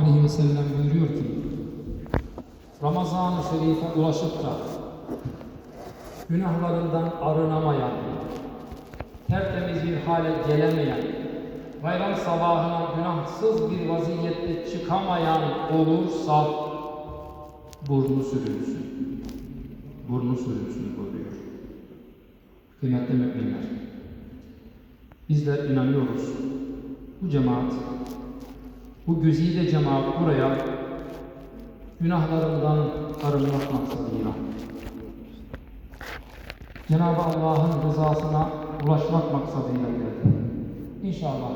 aleyhi ve sellem buyuruyor ki Ramazan-ı Şerif'e ulaşıp da günahlarından arınamayan, tertemiz bir hale gelemeyen, bayram sabahına günahsız bir vaziyette çıkamayan olursa burnu sürünsün. Burnu sürünsün buyuruyor. Kıymetli müminler, bizler inanıyoruz. Bu cemaat, bu güzide cemaat buraya günahlarından arınmak maksadıyla Cenab-ı Allah'ın rızasına ulaşmak maksadıyla geldi. İnşallah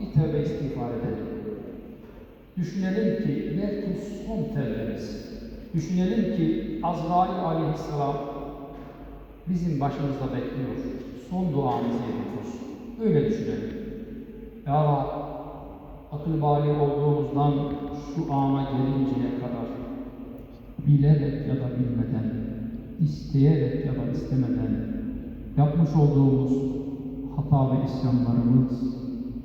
bir tövbe istiğfar edelim. Düşünelim ki belki son tevbemiz. Düşünelim ki Azrail aleyhisselam bizim başımızda bekliyor. Son duamızı yapıyoruz. Öyle düşünelim. Ya Rab, akıl bali olduğumuzdan şu ana gelinceye kadar bilerek ya da bilmeden, isteyerek ya da istemeden yapmış olduğumuz hata ve isyanlarımız,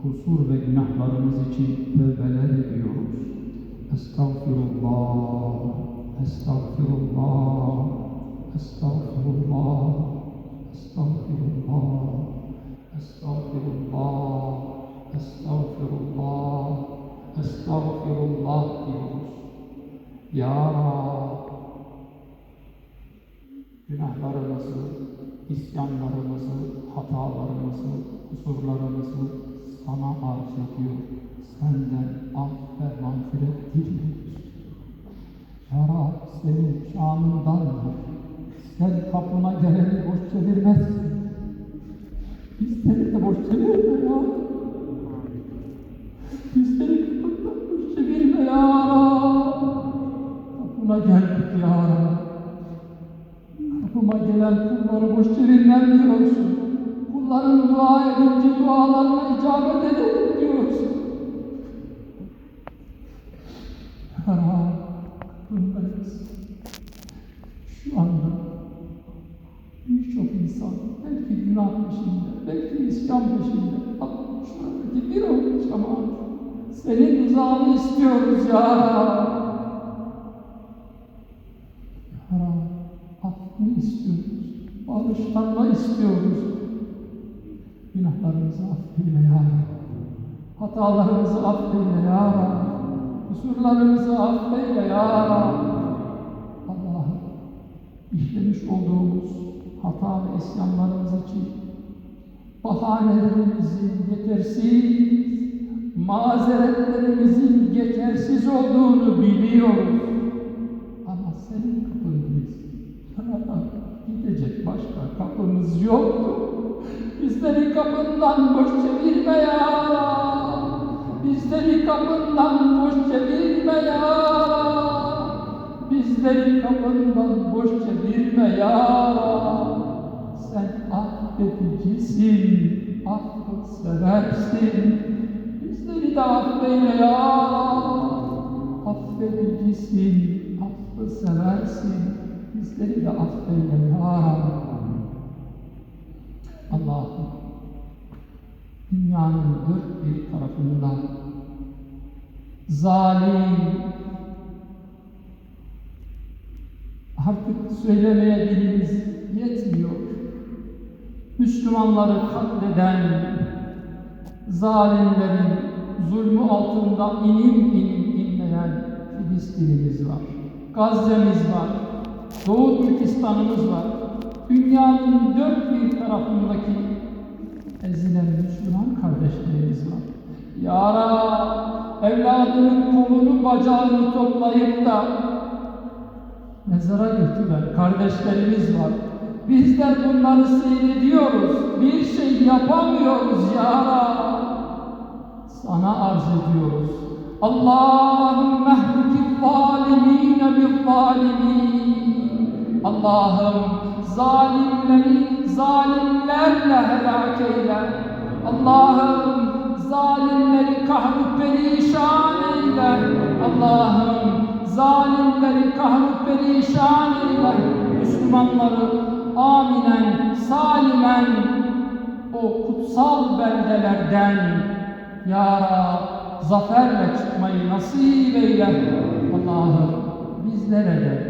kusur ve günahlarımız için tövbeler ediyoruz. Estağfirullah, estağfirullah, estağfirullah, estağfirullah, estağfirullah, estağfirullah, estağfirullah diyoruz. Ya Rab, günahlarımızı, isyanlarımızı, hatalarımızı, kusurlarımızı sana arz ediyor. Senden af ve mağfiret diliyoruz. Ya Rab, senin şanındandır. Sen kapına geleni boş çevirmezsin. Bizleri de boş çevirme ya. Gelen kulları boş çevirmem diyorsun. Kulların dua edince dualarına icabet ederim diyorsun. Ya Rab, kapındayız. Şu anda birçok insan belki günah peşinde, belki isyan peşinde. Ama şuradaki bir o cemaat. Senin rızanı istiyoruz. Ya Bağışlanma istiyoruz. Günahlarımızı affeyle ya Rab. Hatalarımızı affeyle ya Rab. Kusurlarımızı affeyle ya Rab. Allah'ım işlemiş olduğumuz hata ve isyanlarımız için bahanelerimizin yetersiz, mazeretlerimizin geçersiz olduğunu biliyoruz. Gidecek başka kapımız yoktu. Bizleri kapından boş çevirme ya. Bizleri kapından boş çevirme ya. Bizleri kapından boş çevirme ya. Sen affedicisin, affı seversin. Bizleri de affeyle ya. Affedicisin, affı seversin. Bizleri de affeyle ya. Allah'ım dünyanın dört bir tarafından zalim artık söylemeye dilimiz yetmiyor. Müslümanları katleden zalimlerin zulmü altında inim inim inleyen Filistinimiz var. Gazze'miz var. Doğu Türkistan'ımız var. Dünyanın dört bir tarafındaki ezilen Müslüman kardeşlerimiz var. Ya Rab, evladının kolunu bacağını toplayıp da mezara götüren kardeşlerimiz var. Bizler bunları seyrediyoruz. Bir şey yapamıyoruz ya. Sana arz ediyoruz. Allahümme ehdiki zalimine bi zalimin. Allah'ım zalimleri zalimlerle helak eyle. Allah'ım zalimleri kahru perişan eyle. Allah'ım zalimleri kahru perişan eyle. Müslümanları aminen, salimen o kutsal beldelerden Ya zaferle çıkmayı nasip eyle. Allah'ım bizlere de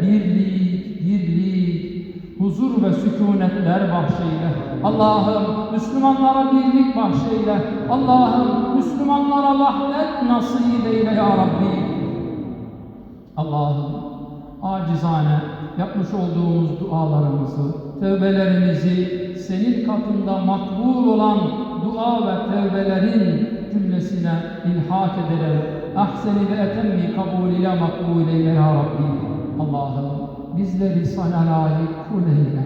birlik, huzur ve sükunetler bahşeyle. Allah'ım Müslümanlara birlik bahşeyle. Allah'ım Müslümanlara vahdet nasip eyle ya Rabbi. Allah'ım acizane yapmış olduğumuz dualarımızı, tevbelerimizi senin katında makbul olan dua ve tevbelerin cümlesine ilhak ederek ahseni ve etemmi kabul ile makbul eyle ya Rabbi. Allah'ım bizleri sana layık kul eyle.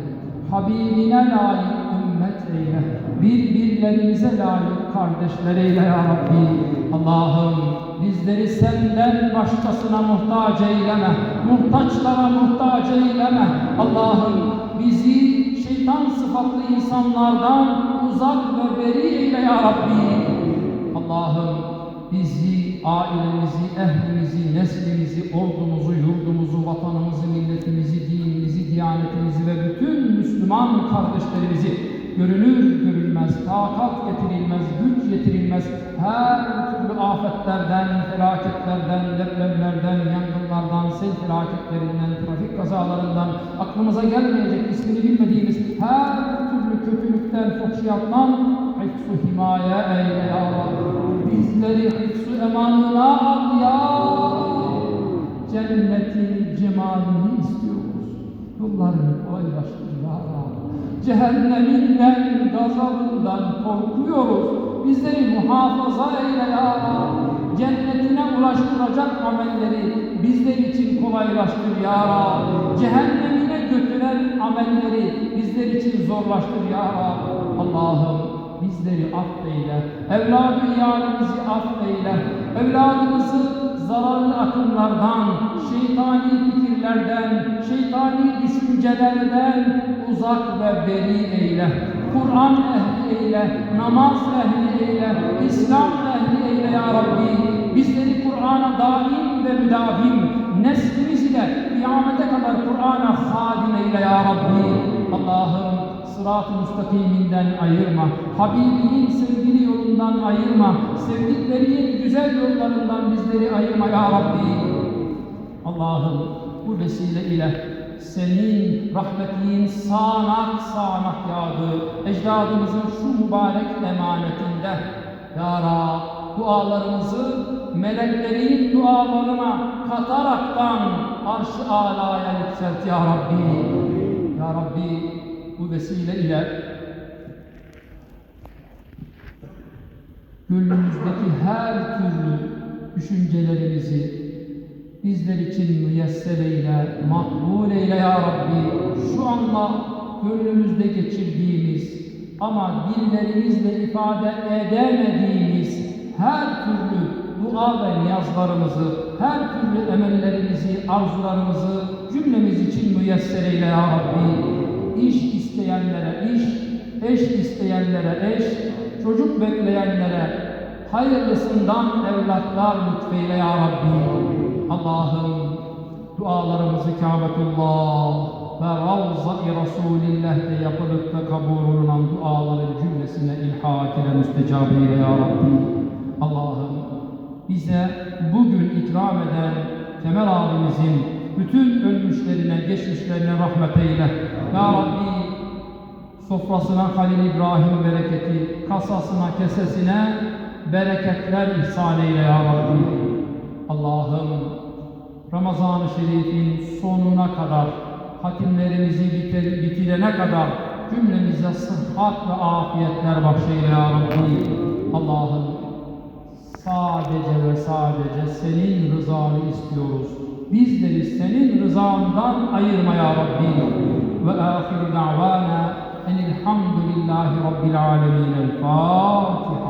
Habibine layık ümmet eyle. Birbirlerimize layık kardeşler eyle ya Rabbi. Allah'ım bizleri senden başkasına muhtaç eyleme. Muhtaçlara muhtaç eyleme. Allah'ım bizi şeytan sıfatlı insanlardan uzak ve beri eyle ya Rabbi. Allah'ım bizi, ailemizi, ehlimizi, neslimizi, ordumuzu, yurdumuzu, vatanımızı, milletimizi, dinimizi, diyanetimizi ve bütün Müslüman kardeşlerimizi görünür görülmez, takat getirilmez, güç yetirilmez her türlü afetlerden, felaketlerden, depremlerden, yangınlardan, sel felaketlerinden, trafik kazalarından, aklımıza gelmeyecek ismini bilmediğimiz her türlü kötülükten, fuhşiyattan hifz-u himaye eyle ya Rabbi. Bizleri hifz-u emanına al ya Cennetin cemalini istiyoruz. Yollarını kolaylaştır ya Rabbi. Cehenneminden, gazabından korkuyoruz. Bizleri muhafaza eyle ya. Cennetine ulaştıracak amelleri bizler için kolaylaştır ya Rabbi. Cehennemine götüren amelleri bizler için zorlaştır ya. Allah'ım bizleri affeyle, evladı iyalimizi affeyle, evladımızı zararlı akımlardan, şeytani fikirlerden, şeytani düşüncelerden uzak ve beri eyle. Kur'an ehli eyle, namaz ehli eyle, İslam ehli eyle ya Rabbi. Bizleri Kur'an'a daim ve müdavim, neslimizi de kıyamete kadar Kur'an'a hadim eyle ya Rabbi. Allah'ım sırat-ı müstakiminden ayırma. Habibinin sevgili yolundan ayırma. Sevdiklerinin güzel yollarından bizleri ayırma ya Rabbi. Allah'ım bu vesile ile senin rahmetliğin sağanak sağanak yağdığı ecdadımızın şu mübarek emanetinde Ya Rab dualarımızı meleklerin dualarına kataraktan arş-ı alaya yükselt Ya Rabbi. Ya Rabbi bu vesile ile gönlümüzdeki her türlü düşüncelerimizi bizler için müyesser eyle, makbul eyle ya Rabbi. Şu anda gönlümüzde geçirdiğimiz ama dillerimizle ifade edemediğimiz her türlü dua ve niyazlarımızı, her türlü emellerimizi, arzularımızı cümlemiz için müyesser eyle ya Rabbi. İş isteyenlere iş, eş isteyenlere eş, çocuk bekleyenlere hayırlısından evlatlar lütfeyle ya Rabbi. Allah'ım dualarımızı Kâbetullah ve Ravza-i Resulillah'te yapılıp da kabul olunan duaların cümlesine ilhak ile müstecab eyle ya Rabbi. Allah'ım bize bugün ikram eden Temel abimizin bütün ölmüşlerine, geçmişlerine rahmet eyle. Ya Rabbi sofrasına Halil İbrahim bereketi, kasasına, kesesine bereketler ihsan eyle ya Rabbi. Allah'ım Ramazan-ı Şerif'in sonuna kadar, hatimlerimizi bitir, bitirene kadar cümlemize sıhhat ve afiyetler bahşeyle ya Rabbi. Allah'ım sadece ve sadece senin rızanı istiyoruz. Bizleri senin rızandan ayırma ya Rabbi. Ve ahir da'vana enilhamdülillahi rabbil alemin. El Fatiha.